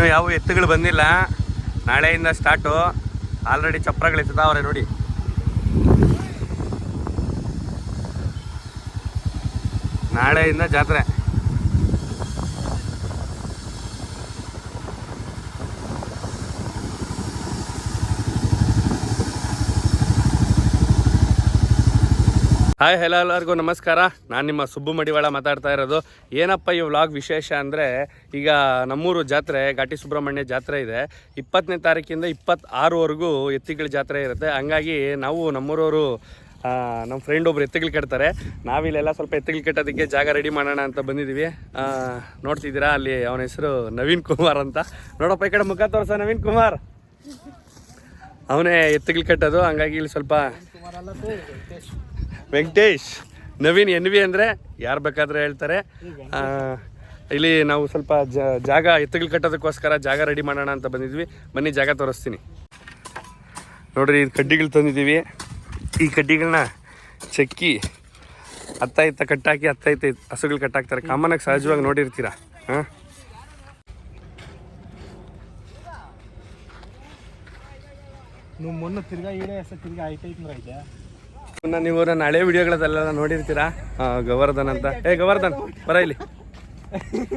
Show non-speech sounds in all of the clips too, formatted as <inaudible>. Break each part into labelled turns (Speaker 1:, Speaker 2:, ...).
Speaker 1: ಇನ್ನು ಯಾವ ಎತ್ತುಗಳು ಬಂದಿಲ್ಲ. ನಾಳೆಯಿಂದ ಸ್ಟಾರ್ಟು ಆಲ್ರೆಡಿ ಚಪ್ರಗಳು ಎತ್ತದವ್ರೆ ನೋಡಿ. ನಾಳೆಯಿಂದ ಜಾತ್ರೆ. ಹಾಯ್ ಹೆಲೋ ಎಲ್ಲರಿಗೂ ನಮಸ್ಕಾರ. ನಾನು ನಿಮ್ಮ ಸುಬ್ಬು ಮಡಿವಾಳ ಮಾತಾಡ್ತಾ ಇರೋದು. ಏನಪ್ಪ ಈ ವ್ಲಾಗ್ ವಿಶೇಷ ಅಂದರೆ ಈಗ ನಮ್ಮೂರು ಜಾತ್ರೆ, ಘಾಟಿ ಸುಬ್ರಹ್ಮಣ್ಯ ಜಾತ್ರೆ ಇದೆ. ಇಪ್ಪತ್ತನೇ ತಾರೀಕಿಂದ ಇಪ್ಪತ್ತಾರವರೆಗೂ ಎತ್ತಿಗಳ ಜಾತ್ರೆ ಇರುತ್ತೆ. ಹಂಗಾಗಿ ನಾವು ನಮ್ಮೂರವರು ನಮ್ಮ ಫ್ರೆಂಡ್ ಒಬ್ರು ಎತ್ತುಗಳು ಕಟ್ತಾರೆ ನಾವಿಲ್ಲೆಲ್ಲ ಸ್ವಲ್ಪ ಎತ್ತಿಗಳು ಕಟ್ಟೋದಕ್ಕೆ ಜಾಗ ರೆಡಿ ಮಾಡೋಣ ಅಂತ ಬಂದಿದ್ದೀವಿ ನೋಡ್ತಿದ್ದೀರಾ ಅಲ್ಲಿ ಅವನ ಹೆಸರು ನವೀನ್ ಕುಮಾರ್ ಅಂತ. ನೋಡಪ್ಪ, ಈ ಕಡೆ ಮುಖ ತೋರ್ಸ, ನವೀನ್ ಕುಮಾರ್. ಅವನೇ ಎತ್ತುಗಳು ಕಟ್ಟೋದು ಹಂಗಾಗಿ ಇಲ್ಲಿ ಸ್ವಲ್ಪ ವೆಂಕಟೇಶ್, ನವೀನ್ ಎನ್ ವಿ ಅಂದರೆ ಯಾರು ಬೇಕಾದ್ರೆ ಹೇಳ್ತಾರೆ. ಇಲ್ಲಿ ನಾವು ಸ್ವಲ್ಪ ಜಾಗ, ಎತ್ತುಗಳು ಕಟ್ಟೋದಕ್ಕೋಸ್ಕರ ಜಾಗ ರೆಡಿ ಮಾಡೋಣ ಅಂತ ಬಂದಿದ್ವಿ. ಬನ್ನಿ, ಜಾಗ ತೋರಿಸ್ತೀನಿ. ನೋಡ್ರಿ ಇದು ಕಡ್ಡಿಗಳು ತಂದಿದ್ದೀವಿ. ಈ ಕಡ್ಡಿಗಳನ್ನ ಚಕ್ಕಿ ಅತ್ತ ಇತ್ತ ಕಟ್ಟಾಕಿ ಅತ್ತ ಇತ್ತ ಹಸುಗಳು ಕಟ್ಟಾಕ್ತಾರೆ. ಕಾಮನಾಗಿ ಸಹಜವಾಗಿ ನೋಡಿರ್ತೀರಾ? ಹಾಂ?
Speaker 2: ಮೊನ್ನೆ ತಿರ್ಗಾ ಈಡೇ ತಿರ್ಗಾ ಐತೈತೆ ಐತೆ.
Speaker 1: ನೀವು ನನ್ನ ಹಳೆ ವಿಡಿಯೋಗಳದಲ್ಲೆಲ್ಲ ನೋಡಿರ್ತೀರಾ? ಗೋವರ್ಧನ್ ಅಂತ. ಏ ಗೋವರ್ಧನ್ ಬರ ಇಲ್ಲಿ.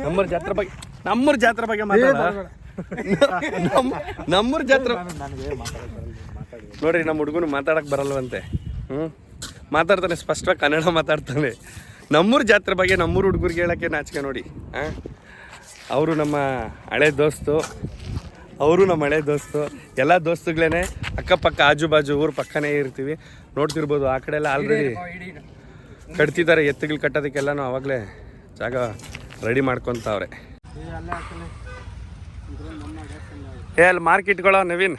Speaker 1: ನಮ್ಮೂರ್ ಜಾತ್ರೆ ಬಗ್ಗೆ ನಮ್ಮೂರ್ ಜಾತ್ರೆ ಬಗ್ಗೆ ಮಾತಾಡ. ನಮ್ಮೂರ್ ಜಾತ್ರೆ ನೋಡ್ರಿ ನಮ್ಮ ಹುಡುಗನು ಮಾತಾಡಕ್ ಬರಲ್ವಂತೆ. ಹ್ಮ್? ಮಾತಾಡ್ತಾನೆ ಸ್ಪಷ್ಟವಾಗಿ ಕನ್ನಡ ಮಾತಾಡ್ತಾನೆ. ನಮ್ಮೂರ್ ಜಾತ್ರೆ ಬಗ್ಗೆ ನಮ್ಮೂರ್ ಹುಡುಗರಿಗೆ ಹೇಳಕ್ಕೆ ನಾಚಿಕೆ ನೋಡಿ. ಹಾಂ ಅವರು ನಮ್ಮ ಹಳೆ ದೋಸ್ತು. ಅವರು ನಮ್ಮ ಹಳೆ ದೋಸ್ತು. ಎಲ್ಲ ದೋಸ್ತುಗಳೇನೆ ಅಕ್ಕಪಕ್ಕ ಆಜು ಬಾಜು ಊರು ಪಕ್ಕನೇ ಇರ್ತೀವಿ. ನೋಡ್ತಿರ್ಬೋದು ಆ ಕಡೆ ಎಲ್ಲ ಆಲ್ರೆಡಿ ಕಟ್ತಿದ್ದಾರೆ ಎತ್ತುಗಳು ಕಟ್ಟೋದಕ್ಕೆಲ್ಲನೂ ಆವಾಗಲೇ ಜಾಗ ರೆಡಿ ಮಾಡ್ಕೊತಾವ್ರೆ. ಏ ಅಲ್ಲಿ ಮಾರ್ಕೆಟ್ಗಳ ನವೀನ್.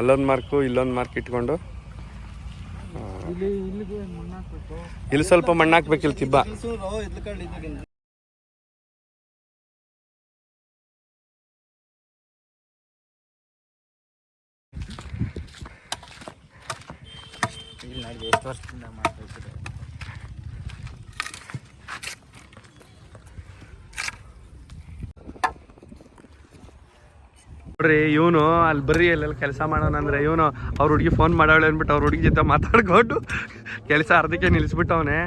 Speaker 1: ಅಲ್ಲೊಂದು ಮಾರ್ಕು ಇಲ್ಲೊಂದು ಮಾರ್ಕ್ ಇಟ್ಕೊಂಡು.
Speaker 2: ಇಲ್ಲಿ
Speaker 1: ಸ್ವಲ್ಪ ಮಣ್ಣು ಹಾಕ್ಬೇಕು ಇಲ್ಲಿ ತಿಬ್ಬ
Speaker 2: ಇಲ್ಲಿ ಎಷ್ಟು ವರ್ಷದಿಂದ ಮಾಡ್ತಾ
Speaker 1: ನೋಡ್ರಿ, ಇವನು ಅಲ್ಲಿ ಬರ್ರಿ ಅಲ್ಲೆಲ್ಲ ಕೆಲಸ ಮಾಡೋಣ ಅಂದ್ರೆ ಇವನು ಅವ್ರ ಹುಡುಗಿ ಫೋನ್ ಮಾಡೋಳೆ ಅಂದ್ಬಿಟ್ಟು ಅವ್ರ ಹುಡುಗಿ ಜೊತೆ ಮಾತಾಡ್ಕೊಂಡು ಕೆಲಸ ಅರ್ಧಕ್ಕೆ ನಿಲ್ಲಿಸ್ಬಿಟ್ಟವನೆ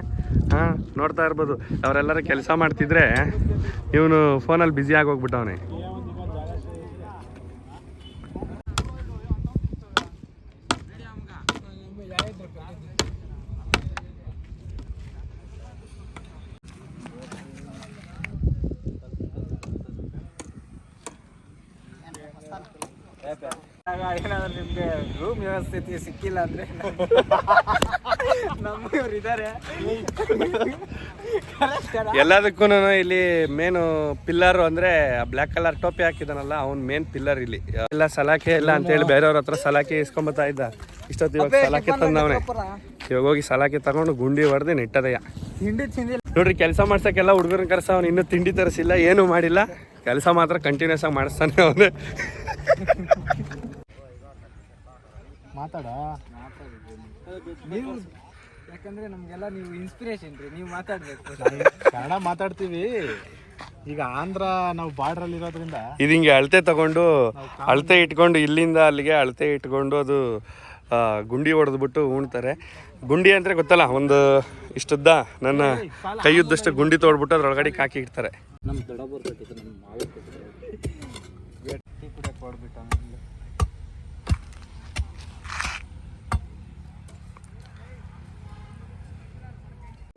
Speaker 1: ಹಾ, ನೋಡ್ತಾ ಇರ್ಬೋದು. ಅವರೆಲ್ಲರೂ ಕೆಲಸ ಮಾಡ್ತಿದ್ರೆ ಇವನು ಫೋನಲ್ಲಿ ಬ್ಯುಸಿ ಆಗೋಗ್ಬಿಟ್ಟವನೆ
Speaker 2: ವ್ಯವಸ್ಥೆ ಸಿಕ್ಕಿಲ್ಲ ಅಂದ್ರೆ ನಮ್ಮವ್ರು ಇದ್ದಾರೆ
Speaker 1: ಎಲ್ಲದಕ್ಕೂ ಇಲ್ಲಿ ಮೇನ್ ಪಿಲ್ಲರ್ ಅಂದ್ರೆ ಬ್ಲಾಕ್ ಕಲರ್ ಟೋಪಿ ಹಾಕಿದಾನಲ್ಲ ಅವ್ನ್ ಮೇನ್ ಪಿಲ್ಲರ್ ಇಲ್ಲಿ. ಎಲ್ಲ ಸಲಾಕೆ ಇಲ್ಲ ಅಂತೇಳಿ ಬೇರೆಯವ್ರ ಹತ್ರ ಸಲಾಕೆ ಇಸ್ಕೊಂಬತ್ತಾ ಇದ್ದ. ಇಷ್ಟೊತ್ತು ಇವಾಗ ಸಲಾಕೆ ತಂದವನೆ. ಇವಾಗ ಹೋಗಿ ಸಲಾಕೆ ತಗೊಂಡು ಗುಂಡಿ ಹೊಡೆದು ನೆಟ್ಟದಯ್ಯ.
Speaker 2: ತಿಂಡಿ ತಿಂದಿಲ್ಲ.
Speaker 1: ನೋಡ್ರಿ ಕೆಲಸ ಮಾಡ್ಸಕ್ಕೆಲ್ಲ ಹುಡುಗರನ್ನ ಕರೆಸ ಅವ್ನು ಇನ್ನೂ ತಿಂಡಿ ತರಿಸಿಲ್ಲ ಏನು ಮಾಡಿಲ್ಲ. ಕೆಲಸ ಮಾತ್ರ ಕಂಟಿನ್ಯೂಸ್ ಆಗಿ ಮಾಡಿಸ್ತಾನೆ ಅವನು.
Speaker 2: ಮಾತಾಡ. ನೀವು ಯಾಕಂದ್ರೆ ನಮ್ಗೆಲ್ಲ ನೀವು ಇನ್ಸ್ಪಿರೇಷನ್ ರೀ ನೀವು ಮಾತಾಡ್ಬೇಕು. ಕನ್ನಡ ಮಾತಾಡ್ತೀವಿ. ಈಗ ಆಂಧ್ರ ನಾವು ಬಾರ್ಡರ್ ಅಲ್ಲಿ ಇರೋದ್ರಿಂದ
Speaker 1: ಇದು ಹಿಂಗೆ ಅಳತೆ ತಗೊಂಡು ಅಳತೆ ಇಟ್ಕೊಂಡು ಇಲ್ಲಿಂದ ಅಲ್ಲಿಗೆ ಅಳತೆ ಇಟ್ಕೊಂಡು ಅದು ಗುಂಡಿ ಹೊಡೆದ್ಬಿಟ್ಟು ಉಣ್ತಾರೆ. ಗುಂಡಿ ಅಂದರೆ ಗೊತ್ತಲ್ಲ ಒಂದು ಇಷ್ಟುದ್ದ ನನ್ನ ಕೈಯುದ್ದಷ್ಟು ಗುಂಡಿ ತೋಡ್ಬಿಟ್ಟು ಅದ್ರೊಳಗಡೆ ಹಾಕಿ ಇಡ್ತಾರೆ.
Speaker 2: ನಮ್ಮ ದೊಡ್ಡ ಕಟ್ಟಿದ್ರು ನಮ್ಮ ಮಾವ ಟೀ ಕುಡಿಯಕ್ಕೆ ಹೊಡ್ಬಿಟ್ಟು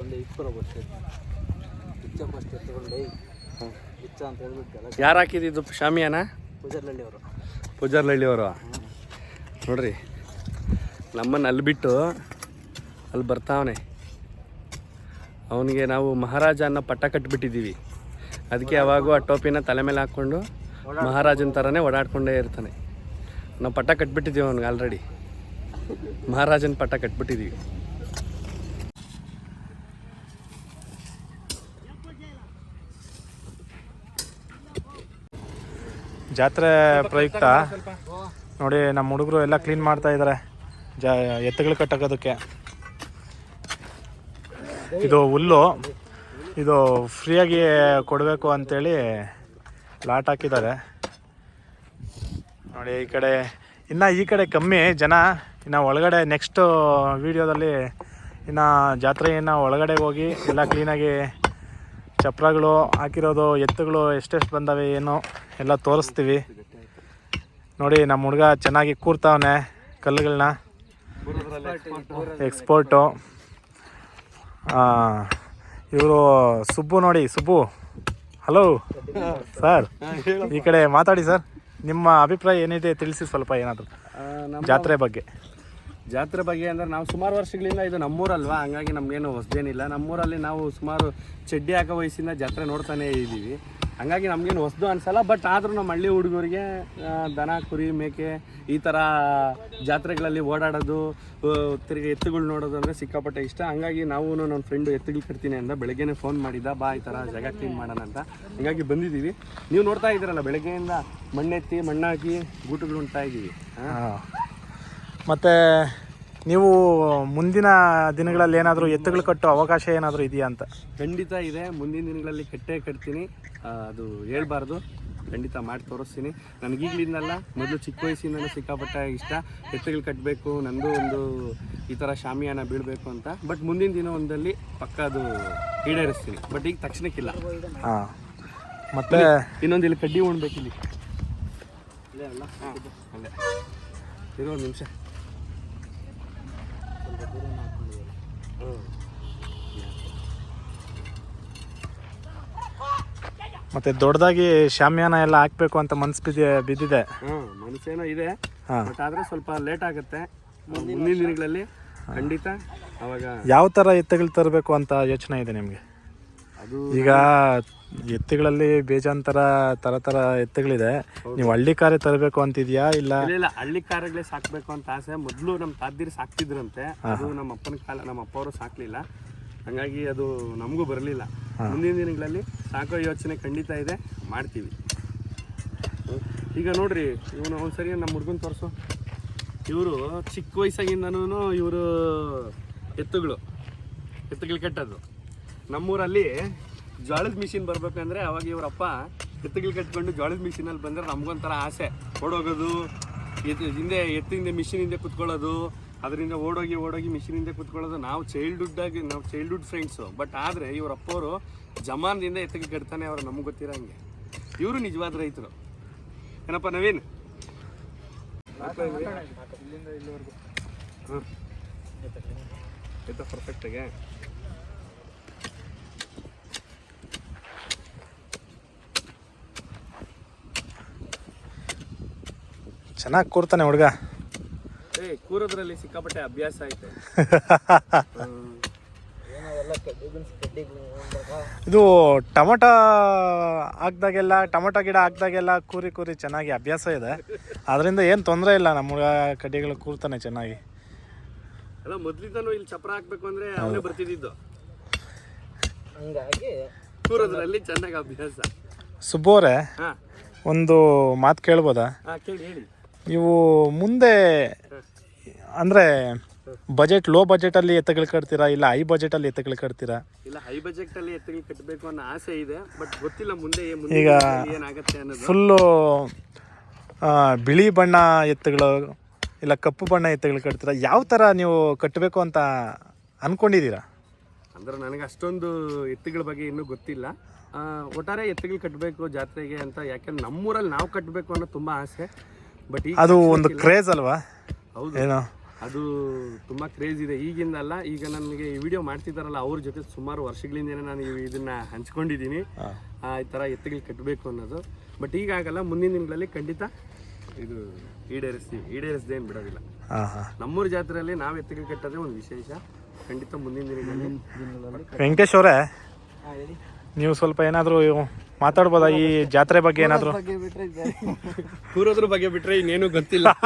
Speaker 2: ಒಂದು ಇಪ್ಪರ ಬಸ್ ಬಿಚ್ಚ ಬಸ್ ತಗೊಂಡು ಬಿಚ್ಚ ಅಂತ ಹೇಳ್ಬಿಟ್ಟು
Speaker 1: ಯಾರು ಹಾಕಿದ್ದು ಶಾಮಿಯಾನ?
Speaker 2: ಪೂಜಾರ್ಲಳ್ಳಿ ಅವರು
Speaker 1: ಪೂಜಾರ್ಲಳ್ಳಿ ಅವರು ನೋಡ್ರಿ ನಮ್ಮನ್ನು ಅಲ್ಲಿ ಬಿಟ್ಟು ಅಲ್ಲಿ ಬರ್ತಾವನೆ. ಅವನಿಗೆ ನಾವು ಮಹಾರಾಜ ಅನ್ನೋ ಪಟ್ಟ ಕಟ್ಟಿಬಿಟ್ಟಿದ್ದೀವಿ ಅದಕ್ಕೆ ಯಾವಾಗೂ ಆ ಟೋಪಿನ ತಲೆ ಮೇಲೆ ಹಾಕ್ಕೊಂಡು ಮಹಾರಾಜನ ಥರನೇ ಓಡಾಡ್ಕೊಂಡೇ ಇರ್ತಾನೆ. ನಾವು ಪಟ್ಟ ಕಟ್ಬಿಟ್ಟಿದ್ದೀವಿ ಅವ್ನಿಗೆ ಆಲ್ರೆಡಿ ಮಹಾರಾಜನ ಪಟ್ಟ ಕಟ್ಬಿಟ್ಟಿದ್ದೀವಿ.
Speaker 3: ಜಾತ್ರೆ ಪ್ರಯುಕ್ತ. ನೋಡಿ ನಮ್ಮ ಹುಡುಗರು ಎಲ್ಲ ಕ್ಲೀನ್ ಮಾಡ್ತಾ ಇದ್ದಾರೆ ಜಾ ಎತ್ತುಗಳು ಕಟ್ಟಕ್ಕೋದಕ್ಕೆ ಇದು ಹುಲ್ಲು. ಇದು ಫ್ರೀಯಾಗಿ ಕೊಡಬೇಕು ಅಂಥೇಳಿ ಲಾಟ್ ಹಾಕಿದ್ದಾರೆ. ನೋಡಿ ಈ ಕಡೆ ಇನ್ನು ಈ ಕಡೆ ಕಮ್ಮಿ ಜನ. ಇನ್ನು ಒಳಗಡೆ ನೆಕ್ಸ್ಟು ವೀಡಿಯೋದಲ್ಲಿ ಇನ್ನು ಜಾತ್ರೆಯನ್ನು ಒಳಗಡೆ ಹೋಗಿ ಎಲ್ಲ ಕ್ಲೀನಾಗಿ ಚಪ್ರಗಳು ಹಾಕಿರೋದು ಎತ್ತುಗಳು ಎಷ್ಟೆಷ್ಟು ಬಂದವೆ ಏನು. ಎಲ್ಲ ತೋರಿಸ್ತೀವಿ. ನೋಡಿ ನಮ್ಮ ಹುಡುಗ ಚೆನ್ನಾಗಿ ಕೂರ್ತಾವನೆ ಕಲ್ಲುಗಳನ್ನ ಎಕ್ಸ್ಪೋರ್ಟು ಇವರು ಸುಬ್ಬು ನೋಡಿ ಸುಬ್ಬು. ಹಲೋ ಸರ್ ಈ ಕಡೆ ಮಾತಾಡಿ ಸರ್ ನಿಮ್ಮ ಅಭಿಪ್ರಾಯ ಏನಿದೆ ತಿಳಿಸಿ ಸ್ವಲ್ಪ ಏನಾದರೂ. ಜಾತ್ರೆ ಬಗ್ಗೆ.
Speaker 1: ಜಾತ್ರೆ ಬಗ್ಗೆ ಅಂದ್ರೆ ನಾವು ಸುಮಾರು ವರ್ಷಗಳಿಂದ ಇದು ನಮ್ಮೂರಲ್ವಾ? ಹಂಗಾಗಿ ನಮ್ಗೇನು ಹೊಸದೇನಿಲ್ಲ. ನಮ್ಮೂರಲ್ಲಿ ನಾವು ಸುಮಾರು ಚಡ್ಡಿ ಹಾಕೋ ವಯಸ್ಸಿಂದ ಜಾತ್ರೆ ನೋಡ್ತಾನೆ ಇದ್ದೀವಿ. ಹಂಗಾಗಿ ನಮಗೇನು ಹೊಸದು ಅನ್ಸಲ್ಲ. ಬಟ್ ಆದರೂ ನಮ್ಮ ಹಳ್ಳಿ ಹುಡುಗರಿಗೆ ದನ, ಕುರಿ, ಮೇಕೆ ಈ ಥರ ಜಾತ್ರೆಗಳಲ್ಲಿ ಓಡಾಡೋದು ತಿರುಗಿ ಎತ್ತುಗಳು ನೋಡೋದು ಅಂದರೆ ಸಿಕ್ಕಾಪಟ್ಟೆ ಇಷ್ಟ. ಹಂಗಾಗಿ ನಾವು ನನ್ನ ಫ್ರೆಂಡು ಎತ್ತುಗಳು ಕಟ್ತೀನಿ ಅಂತ ಬೆಳಗ್ಗೆನೇ ಫೋನ್ ಮಾಡಿದ್ದ ಬಾ ಈ ಥರ ಜಾಗ ಕ್ಲೀನ್ ಮಾಡೋಣ ಅಂತ. ಹಂಗಾಗಿ ಬಂದಿದ್ದೀವಿ. ನೀವು ನೋಡ್ತಾ ಇದ್ದೀರಲ್ಲ, ಬೆಳಗ್ಗೆಯಿಂದ ಮಣ್ಣೆತ್ತಿ ಮಣ್ಣಾಕಿ ಗೂಟುಗಳು ಉಂಟಾ ಇದ್ದೀವಿ. ಹಾಂ.
Speaker 3: ಮತ್ತು ನೀವು ಮುಂದಿನ ದಿನಗಳಲ್ಲಿ ಏನಾದರೂ ಎತ್ತುಗಳು ಕಟ್ಟೋ ಅವಕಾಶ ಏನಾದರೂ ಇದೆಯಾ ಅಂತ?
Speaker 1: ಖಂಡಿತ ಇದೆ. ಮುಂದಿನ ದಿನಗಳಲ್ಲಿ ಕಟ್ಟೇ ಕಟ್ತೀನಿ. ಆ, ಅದು ಹೇಳ್ಬಾರ್ದು. ಖಂಡಿತ ಮಾಡಿ ತೋರಿಸ್ತೀನಿ. ನನಗೀಗಲಿಂದಲ್ಲ ಮೊದಲು ಚಿಕ್ಕ ವಯಸ್ಸಿಂದಲೂ ಸಿಕ್ಕಾಪಟ್ಟೆ ಇಷ್ಟ. ಎತ್ತುಗಳು ಕಟ್ಟಬೇಕು ನಂದು ಒಂದು ಈ ಥರ ಶಾಮಿಯಾನ ಬೀಳಬೇಕು ಅಂತ. ಬಟ್ ಮುಂದಿನ ದಿನ ಒಂದಲ್ಲಿ ಪಕ್ಕ ಅದು ಈಡೇರಿಸ್ತೀನಿ. ಬಟ್ ಈಗ ತಕ್ಷಣಕ್ಕಿಲ್ಲ.
Speaker 3: ಹಾಂ. ಮತ್ತು
Speaker 1: ಇನ್ನೊಂದು ಇಲ್ಲಿ ಕಡ್ಡಿ ಉಣ್ಬೇಕು ಇಲ್ಲಿ ಹಾಂ. ಅಲ್ಲೇ. ಇರೋ ಒಂದು ನಿಮಿಷ.
Speaker 3: ಮತ್ತು ದೊಡ್ಡದಾಗಿ ಶಾಮಿಯಾನ ಎಲ್ಲ ಹಾಕಬೇಕು ಅಂತ ಮನ್ಸು ಬಿದ್ದಿ ಬಿದ್ದಿದೆ.
Speaker 1: ಹಾಂ ಮನಸ್ಸೇನೋ ಇದೆ.
Speaker 3: ಹಾಂ.
Speaker 1: ಬಟ್ ಆದರೆ ಸ್ವಲ್ಪ ಲೇಟ್ ಆಗುತ್ತೆ. ಮುಂದಿನ ದಿನಗಳಲ್ಲಿ ಖಂಡಿತ ಅವಾಗ
Speaker 3: ಯಾವ ಥರ ಎತ್ತಗಳು ತರಬೇಕು ಅಂತ ಯೋಚನೆ ಇದೆ ನಿಮಗೆ?
Speaker 1: ಅದು
Speaker 3: ಈಗ ಎತ್ತುಗಳಲ್ಲಿ ಬೇಜಾಂತರ ತರ ಥರ ಥರ ಎತ್ತುಗಳಿದೆ ನೀವು ಹಳ್ಳಿ ಕಾರೇ ತರಬೇಕು ಅಂತಿದ್ಯಾ ಇಲ್ಲ?
Speaker 1: ಇಲ್ಲ ಇಲ್ಲ ಹಳ್ಳಿ ಕಾರಗಳೇ ಸಾಕ್ಬೇಕು ಅಂತ ಆಸೆ. ಮೊದಲು ನಮ್ಮ ತಾದಿರು ಸಾಕ್ತಿದ್ರಂತೆ. ಅದು ನಮ್ಮ ಅಪ್ಪನ ಕಾಲ ನಮ್ಮ ಅಪ್ಪ ಅವರು ಸಾಕ್ಲಿಲ್ಲ. ಹಂಗಾಗಿ ಅದು ನಮಗೂ ಬರಲಿಲ್ಲ. ಮುಂದಿನ ದಿನಗಳಲ್ಲಿ ಸಾಕೋ ಯೋಚನೆ ಖಂಡಿತ ಇದೆ. ಮಾಡ್ತೀವಿ. ಈಗ ನೋಡ್ರಿ ಇವನು ಒಂದ್ಸರಿ ನಮ್ಮ ಹುಡುಗನ್ ತೋರಿಸು. ಇವರು ಚಿಕ್ಕ ವಯಸ್ಸಾಗಿಂದನೂ ಇವರು ಎತ್ತುಗಳು ಎತ್ತುಗಳು ಕಟ್ಟೋದು ನಮ್ಮೂರಲ್ಲಿ ಜೋಳದ ಮಿಷಿನ್ ಬರ್ಬೇಕಂದ್ರೆ ಅವಾಗ ಇವರಪ್ಪ ಎತ್ತುಗಳು ಕಟ್ಕೊಂಡು ಜೋಳದ ಮಿಷಿನಲ್ಲಿ ಬಂದರೆ ನಮ್ಗೊಂಥರ ಆಸೆ. ಓಡೋಗೋದು ಎತ್ತು ಹಿಂದೆ ಎತ್ತಿಂದ ಹಿಂದೆ ಮಿಷಿನ್ ಹಿಂದೆ ಕುತ್ಕೊಳ್ಳೋದು ಅದರಿಂದ ಓಡೋಗಿ ಓಡೋಗಿ ಮಿಷಿನ್ ಹಿಂದೆ ಕುತ್ಕೊಳ್ಳೋದು ನಾವು ಚೈಲ್ಡ್ಹುಡ್ಡಾಗಿ ನಾವು ಚೈಲ್ಡ್ಹುಡ್ ಫ್ರೆಂಡ್ಸು ಬಟ್ ಆದರೆ ಇವರಪ್ಪವರು ಜಮಾನದಿಂದ ಎತ್ತಿಗೆ ಕಟ್ತಾನೆ ಅವ್ರು ನಮ್ಗೆ ಗೊತ್ತಿರಂಗೆ. ಇವರು ನಿಜವಾದ ರೈತರು. ಏನಪ್ಪ ನವೀನ್? ಹ್ಞೂ ಎತ್ತ ಪರ್ಫೆಕ್ಟಾಗೆ
Speaker 3: ಚೆನ್ನಾಗಿ ಕೂರ್ತಾನೆ ಹುಡುಗ.
Speaker 1: ಏ ಕೂರೋದ್ರಲ್ಲಿ ಸಿಕ್ಕಾಪಟ್ಟೆ ಅಭ್ಯಾಸ ಐತೆ.
Speaker 3: ಇದು ಟೊಮೊಟೊ ಹಾಕ್ದಾಗೆಲ್ಲ ಟೊಮೊಟೊ ಗಿಡ ಹಾಕ್ದಾಗೆಲ್ಲ ಕೂರಿ ಕೂರಿ ಚೆನ್ನಾಗಿ ಅಭ್ಯಾಸ ಇದೆ. ಅದರಿಂದ ಏನು ತೊಂದರೆ ಇಲ್ಲ ನಮ್ಮ ಹುಡುಗ ಕಡ್ಡಿಗಳು ಕೂರ್ತಾನೆ ಚೆನ್ನಾಗಿ.
Speaker 1: ಅಲ್ಲ ಮೊದ್ಲಿಂದನೂ ಇಲ್ಲಿ ಚಪ್ರ ಹಾಕ್ಬೇಕು ಅಂದ್ರೆ ಅವನೇ ಬರ್ತಿದ್ದು
Speaker 2: ಹಂಗಾಗಿ
Speaker 1: ಕೂರೋದ್ರಲ್ಲಿ ಚೆನ್ನಾಗಿ ಅಭ್ಯಾಸ.
Speaker 3: ಸುಬ್ಬೋರೆ
Speaker 1: ಹಾ.
Speaker 3: ಒಂದು ಮಾತು ಕೇಳ್ಬೋದಾ?
Speaker 1: ಹಾ ಕೇಳಿ ಹೇಳಿ.
Speaker 3: ನೀವು ಮುಂದೆ ಅಂದರೆ ಬಜೆಟ್ ಲೋ ಬಜೆಟಲ್ಲಿ ಎತ್ತಗಳು ಕಟ್ತೀರಾ ಇಲ್ಲ ಹೈ ಬಜೆಟಲ್ಲಿ ಎತ್ತಗಳು ಕಟ್ತೀರಾ?
Speaker 1: ಇಲ್ಲ ಹೈ ಬಜೆಟ್ ಅಲ್ಲಿ ಎತ್ತಗಳು ಕಟ್ಟಬೇಕು ಅನ್ನೋ ಆಸೆ ಇದೆ ಬಟ್ ಗೊತ್ತಿಲ್ಲ ಮುಂದೆ
Speaker 3: ಈಗ
Speaker 1: ಏನಾಗುತ್ತೆ ಅನ್ನೋದು.
Speaker 3: ಫುಲ್ಲು ಬಿಳಿ ಬಣ್ಣ ಎತ್ತುಗಳು ಇಲ್ಲ ಕಪ್ಪು ಬಣ್ಣ ಎತ್ತುಗಳು ಕಟ್ತೀರಾ? ಯಾವ ಥರ ನೀವು ಕಟ್ಟಬೇಕು ಅಂತ ಅಂದ್ಕೊಂಡಿದ್ದೀರಾ
Speaker 1: ಅಂದ್ರೆ ನನಗೆ ಅಷ್ಟೊಂದು ಎತ್ತುಗಳ ಬಗ್ಗೆ ಇನ್ನೂ ಗೊತ್ತಿಲ್ಲ. ಒಟ್ಟಾರೆ ಎತ್ತುಗಳು ಕಟ್ಟಬೇಕು ಜಾತ್ರೆಗೆ ಅಂತ ಯಾಕೆಂದ್ರೆ ನಮ್ಮೂರಲ್ಲಿ ನಾವು ಕಟ್ಟಬೇಕು ಅನ್ನೋ ತುಂಬಾ ಆಸೆ. ಬಟ್
Speaker 3: ಅದು ಒಂದು ಕ್ರೇಜ್ ಅಲ್ವಾ?
Speaker 1: ಹೌದು.
Speaker 3: ಏನು?
Speaker 1: ಅದು ತುಂಬಾ ಕ್ರೇಜ್ ಇದೆ. ಈಗಿಂದ ಅಲ್ಲ ಈಗ ನನಗೆ ಈ ವಿಡಿಯೋ ಮಾಡ್ತಿದ್ದಾರಲ್ಲ ಅವ್ರ ಜೊತೆ ಸುಮಾರು ವರ್ಷಗಳಿಂದನೇ ನಾನು ಇದನ್ನ ಹಂಚ್ಕೊಂಡಿದ್ದೀನಿ. ಆ, ಈ ಥರ ಎತ್ತುಗಳು ಕಟ್ಟಬೇಕು ಅನ್ನೋದು. ಬಟ್ ಈಗ ಆಗಲ್ಲ ಮುಂದಿನ ದಿನಗಳಲ್ಲಿ ಖಂಡಿತ ಇದು ಈಡೇರಿಸ್ತೀವಿ. ಏನು ಬಿಡೋದಿಲ್ಲ. ನಮ್ಮೂರ ಜಾತ್ರೆಯಲ್ಲಿ ನಾವು ಎತ್ತುಗಳು ಕಟ್ಟೋದೇ ಒಂದು ವಿಶೇಷ. ಖಂಡಿತ ಮುಂದಿನ ದಿನಗಳಲ್ಲಿ
Speaker 3: ವೆಂಕಟೇಶ್ ಅವರೇ ನೀವು ಸ್ವಲ್ಪ ಏನಾದರೂ ಮಾತಾಡ್ಬೋದಾ ಈ ಜಾತ್ರೆ ಬಗ್ಗೆ ಏನಾದರೂ?
Speaker 1: ಕೂರೋದ್ರ ಬಗ್ಗೆ ಬಿಟ್ರೆ ಇನ್ನೇನು ಗೊತ್ತಿಲ್ಲ. <laughs>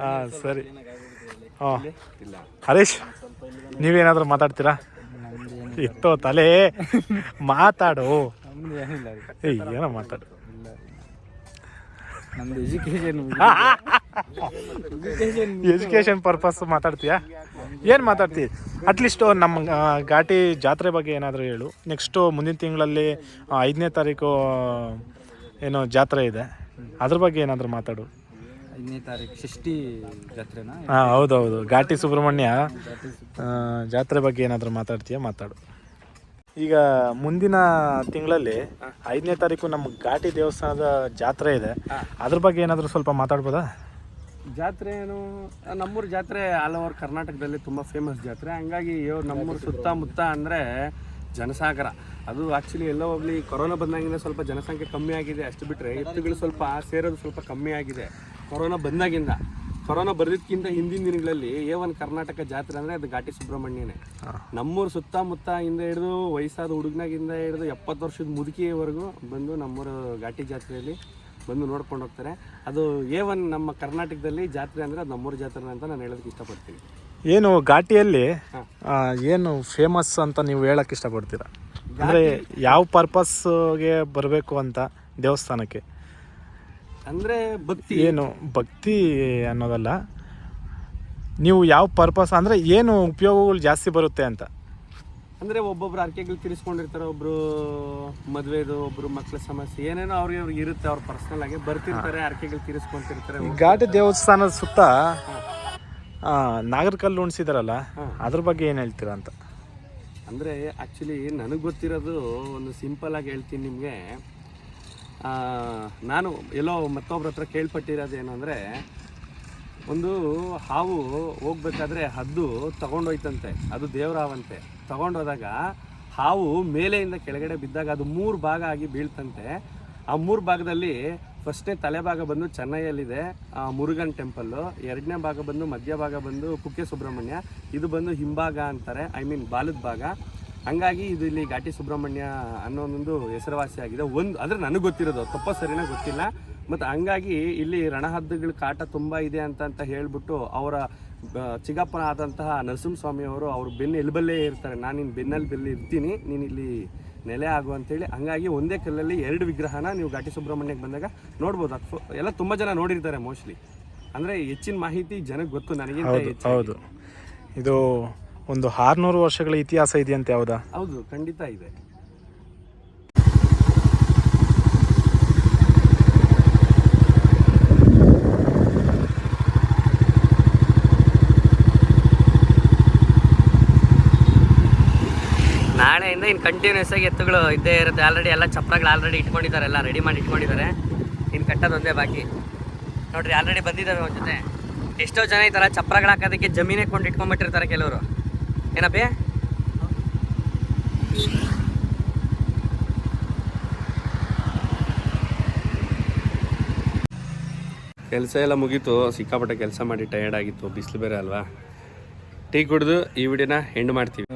Speaker 3: ಹಾಂ ಸರಿ. ಹಾಂ. ಹರೀಶ್ ನೀವೇನಾದರೂ ಮಾತಾಡ್ತೀರಾ? ಇತ್ತೋ ತಲೆ. ಮಾತಾಡು. ಏಯ್ ಏನೋ ಮಾತಾಡು.
Speaker 2: ನಮ್ದು ಎಜುಕೇಶನ್
Speaker 3: ಎಜುಕೇಶನ್ ಪರ್ಪಸ್ ಮಾತಾಡ್ತೀಯಾ? ಏನು ಮಾತಾಡ್ತಿ? ಅಟ್ಲೀಸ್ಟ್ ನಮ್ಮ ಘಾಟಿ ಜಾತ್ರೆ ಬಗ್ಗೆ ಏನಾದರೂ ಹೇಳು. ನೆಕ್ಸ್ಟು ಮುಂದಿನ ತಿಂಗಳಲ್ಲಿ ಐದನೇ ತಾರೀಕು ಏನೋ ಜಾತ್ರೆ ಇದೆ. ಅದ್ರ ಬಗ್ಗೆ ಏನಾದರೂ ಮಾತಾಡು.
Speaker 2: ಐದನೇ ತಾರೀಕು ಷಷ್ಠಿ ಜಾತ್ರೆನಾ?
Speaker 3: ಹಾಂ ಹೌದೌದು. ಘಾಟಿ ಸುಬ್ರಹ್ಮಣ್ಯ ಜಾತ್ರೆ ಬಗ್ಗೆ ಏನಾದರೂ ಮಾತಾಡ್ತೀಯಾ? ಮಾತಾಡು. ಈಗ ಮುಂದಿನ ತಿಂಗಳಲ್ಲಿ ಐದನೇ ತಾರೀಕು ನಮ್ಮ ಘಾಟಿ ದೇವಸ್ಥಾನದ ಜಾತ್ರೆ ಇದೆ. ಅದ್ರ ಬಗ್ಗೆ ಏನಾದರೂ ಸ್ವಲ್ಪ ಮಾತಾಡ್ಬೋದಾ?
Speaker 1: ಜಾತ್ರೆ ಏನು ನಮ್ಮೂರ ಜಾತ್ರೆ ಆಲ್ ಓವರ್ ಕರ್ನಾಟಕದಲ್ಲಿ ತುಂಬ ಫೇಮಸ್ ಜಾತ್ರೆ. ಹಂಗಾಗಿ ಇವ್ರು ನಮ್ಮೂರು ಸುತ್ತಮುತ್ತ ಅಂದರೆ ಜನಸಾಗರ. ಅದು ಆ್ಯಕ್ಚುಲಿ ಎಲ್ಲ ಹೋಗ್ಲಿ ಕೊರೋನಾ ಬಂದಾಗಿಂದ ಸ್ವಲ್ಪ ಜನಸಂಖ್ಯೆ ಕಮ್ಮಿ ಆಗಿದೆ. ಅಷ್ಟು ಬಿಟ್ಟರೆ ಎತ್ತುಗಳು ಸ್ವಲ್ಪ ಸೇರೋದು ಸ್ವಲ್ಪ ಕಮ್ಮಿ ಆಗಿದೆ. ಕೊರೋನಾ ಬಂದಾಗಿಂದ. ಕೊರೋನಾ ಬರೋದಕ್ಕಿಂತ ಹಿಂದಿನ ದಿನಗಳಲ್ಲಿ ಎ ಒನ್ ಕರ್ನಾಟಕ ಜಾತ್ರೆ ಅಂದರೆ ಅದು ಘಾಟಿ ಸುಬ್ರಹ್ಮಣ್ಯನೇ. ನಮ್ಮೂರು ಸುತ್ತಮುತ್ತ ಹಿಂದೆ ಹಿಡಿದು ವಯಸ್ಸಾದ ಹುಡುಗನಾಗಿಂದ ಹಿಡಿದು ಎಪ್ಪತ್ತು ವರ್ಷದ ಮುದುಕಿಯವರೆಗೂ ಬಂದು ನಮ್ಮೂರು ಘಾಟಿ ಜಾತ್ರೆಯಲ್ಲಿ ಬಂದು ನೋಡ್ಕೊಂಡು ಹೋಗ್ತಾರೆ. ಅದು ಏ ಒನ್ ನಮ್ಮ ಕರ್ನಾಟಕದಲ್ಲಿ ಜಾತ್ರೆ ಅಂದರೆ ಅದು ನಮ್ಮೂರು ಜಾತ್ರೆ ಅಂತ ನಾನು ಹೇಳೋದಕ್ಕೆ ಇಷ್ಟಪಡ್ತೀನಿ.
Speaker 3: ಏನು ಘಾಟಿಯಲ್ಲಿ ಆ, ಏನು ಫೇಮಸ್ ಅಂತ ನೀವು ಹೇಳಕ್ಕೆ ಇಷ್ಟಪಡ್ತೀರಾ? ಅಂದರೆ ಯಾವ ಪರ್ಪಸ್ಗೆ ಬರಬೇಕು ಅಂತ ದೇವಸ್ಥಾನಕ್ಕೆ?
Speaker 1: ಅಂದರೆ ಭಕ್ತಿ.
Speaker 3: ಏನು ಭಕ್ತಿ ಅನ್ನೋದಲ್ಲ. ನೀವು ಯಾವ ಪರ್ಪಸ್ ಅಂದರೆ ಏನು ಉಪಯೋಗಗಳು ಜಾಸ್ತಿ ಬರುತ್ತೆ ಅಂತ?
Speaker 1: ಅಂದರೆ ಒಬ್ಬೊಬ್ರು ಹರಕೆಗಳು ತೀರಿಸ್ಕೊಂಡಿರ್ತಾರೆ ಒಬ್ರು ಮದುವೆದು ಒಬ್ರು ಮಕ್ಕಳ ಸಮಸ್ಯೆ ಏನೇನೋ ಅವ್ರಿಗೆ ಅವ್ರಿಗೆ ಇರುತ್ತೆ ಅವ್ರ ಪರ್ಸನಲ್ ಆಗಿ ಬರ್ತಿರ್ತಾರೆ ಅರ್ಕೆಗಳು ತೀರಿಸ್ಕೊಂತಿರ್ತಾರೆ
Speaker 3: ಈ ಘಾಟಿ ದೇವಸ್ಥಾನದ ಸುತ್ತ ನಾಗರಕಲ್ಲು ಉಣಿಸಿದಾರಲ್ಲ ಅದ್ರ ಬಗ್ಗೆ ಏನು ಹೇಳ್ತೀರಾ ಅಂತ?
Speaker 1: ಅಂದರೆ ಆ್ಯಕ್ಚುಲಿ ನನಗೆ ಗೊತ್ತಿರೋದು ಒಂದು ಸಿಂಪಲ್ ಆಗಿ ಹೇಳ್ತೀನಿ ನಿಮಗೆ. ನಾನು ಎಲ್ಲೋ ಮತ್ತೊಬ್ರ ಹತ್ರ ಕೇಳ್ಪಟ್ಟಿರೋದೇನು ಅಂದರೆ ಒಂದು ಹಾವು ಹೋಗ್ಬೇಕಾದ್ರೆ ಹದ್ದು ತಗೊಂಡೋಯ್ತಂತೆ ಅದು ದೇವ್ರ ಹಾವಂತೆ. ತಗೊಂಡೋದಾಗ ಹಾವು ಮೇಲೆಯಿಂದ ಕೆಳಗಡೆ ಬಿದ್ದಾಗ ಅದು ಮೂರು ಭಾಗ ಆಗಿ ಬೀಳ್ತಂತೆ. ಆ ಮೂರು ಭಾಗದಲ್ಲಿ ಫಸ್ಟ್ನೇ ತಲೆಭಾಗ ಬಂದು ಚೆನ್ನೈಯಲ್ಲಿದೆ ಮುರುಗನ್ ಟೆಂಪಲ್ಲು ಎರಡನೇ ಭಾಗ ಬಂದು ಮಧ್ಯ ಭಾಗ ಬಂದು ಕುಕ್ಕೆ ಸುಬ್ರಹ್ಮಣ್ಯ, ಇದು ಬಂದು ಹಿಂಭಾಗ ಅಂತಾರೆ ಐ ಮೀನ್ ಬಾಲದ ಭಾಗ. ಹಂಗಾಗಿ ಇದು ಇಲ್ಲಿ ಘಾಟಿ ಸುಬ್ರಹ್ಮಣ್ಯ ಅನ್ನೋ ಒಂದು ಹೆಸರುವಾಸಿಯಾಗಿದೆ ಒಂದು ಅಂದರೆ ನನಗೆ ಗೊತ್ತಿರೋದು, ತಪ್ಪ ಸರಿನಾ ಗೊತ್ತಿಲ್ಲ. ಮತ್ತು ಹಂಗಾಗಿ ಇಲ್ಲಿ ರಣಹದ್ದುಗಳ ಕಾಟ ತುಂಬ ಇದೆ ಅಂತ ಅಂತ ಹೇಳಿಬಿಟ್ಟು ಅವರ ಚಿಗಪ್ಪನ ಆದಂತಹ ನರಸಿಂಹಸ್ವಾಮಿ ಅವರು ಅವ್ರ ಬೆನ್ನು ಎಲ್ಬಲ್ಲೇ ಇರ್ತಾರೆ. ನಾನು ನಿನ್ನ ಬೆನ್ನಲ್ಲಿ ಬೆಲ್ಲಿ ಇರ್ತೀನಿ ನೀನು ಇಲ್ಲಿ ನೆಲೆ ಆಗು ಅಂತೇಳಿ. ಹಂಗಾಗಿ ಒಂದೇ ಕಲ್ಲಲ್ಲಿ ಎರಡು ವಿಗ್ರಹನ ನೀವು ಘಾಟಿ ಸುಬ್ರಹ್ಮಣ್ಯಕ್ಕೆ ಬಂದಾಗ ನೋಡ್ಬೋದು. ಅದು ಎಲ್ಲ ತುಂಬ ಜನ ನೋಡಿರ್ತಾರೆ ಮೋಸ್ಟ್ಲಿ. ಅಂದರೆ ಹೆಚ್ಚಿನ ಮಾಹಿತಿ ಜನಕ್ಕೆ ಗೊತ್ತು ನನಗೆ
Speaker 3: ಹೌದು ಹೌದು. ಇದು ಒಂದು ಆರುನೂರು ವರ್ಷಗಳ ಇತಿಹಾಸ ಇದೆಯಂತೆ ಹೌದಾ?
Speaker 1: ಹೌದು ಖಂಡಿತ ಇದೆ
Speaker 4: ನಾಳೆಯಿಂದ ಇನ್ನು ಕಂಟಿನ್ಯೂಸ್ ಆಗಿ ಎತ್ತುಗಳು ಇದ್ದೇ ಇರುತ್ತೆ. ಆಲ್ರೆಡಿ ಎಲ್ಲ ಚಪ್ಪರಗಳು ಆಲ್ರೆಡಿ ಇಟ್ಕೊಂಡಿದ್ದಾರೆ ಎಲ್ಲ ರೆಡಿ ಮಾಡಿ ಇಟ್ಕೊಂಡಿದ್ದಾರೆ. ಇನ್ನು ಕಟ್ಟೋದೊಂದೇ ಬಾಕಿ. ನೋಡ್ರಿ ಆಲ್ರೆಡಿ ಬಂದಿದ್ದಾವೆ ಒಂದು ಜೊತೆ. ಎಷ್ಟೋ ಜನ ಈ ಥರ ಚಪ್ಪರಗಳು ಹಾಕೋದಕ್ಕೆ ಜಮೀನೇ ಕೊಂಡು ಇಟ್ಕೊಂಡ್ಬಿಟ್ಟಿರ್ತಾರೆ ಕೆಲವರು. ಏನಪ್ಪೇ?
Speaker 1: ಕೆಲಸ ಎಲ್ಲ ಮುಗೀತು. ಸಿಕ್ಕಾಪಟ್ಟೆ ಕೆಲಸ ಮಾಡಿ ಟಯರ್ಡ್ ಆಗಿತ್ತು. ಬಿಸಿಲು ಬೇರೆ ಅಲ್ವಾ? ಟೀ ಕುಡಿದು ಈ ವಿಡಿಯೋನ ಎಂಡ್ ಮಾಡ್ತೀವಿ.